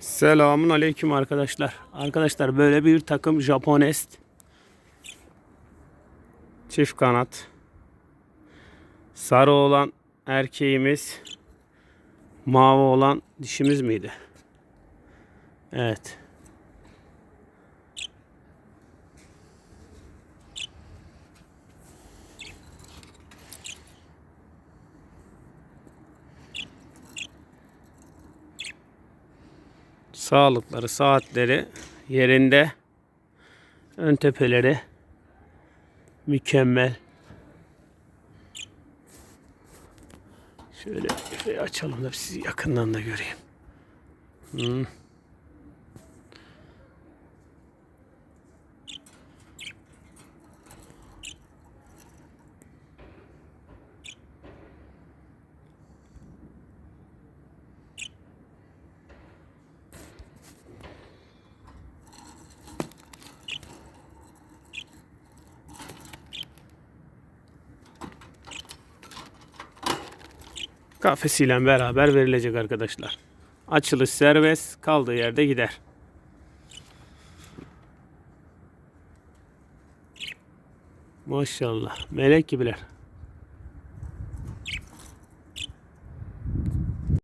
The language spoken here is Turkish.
Selamun aleyküm arkadaşlar. Arkadaşlar böyle bir takım Japonest çift kanat. Sarı olan erkeğimiz, mavi olan dişimiz miydi? Evet. Sağlıkları, saatleri yerinde. Ön tepeleri mükemmel. Şöyle şöyle açalım da sizi yakından da göreyim. Hmm. Kafesiyle beraber verilecek arkadaşlar. Açılış serbest, kaldığı yerde gider. Maşallah, melek gibiler.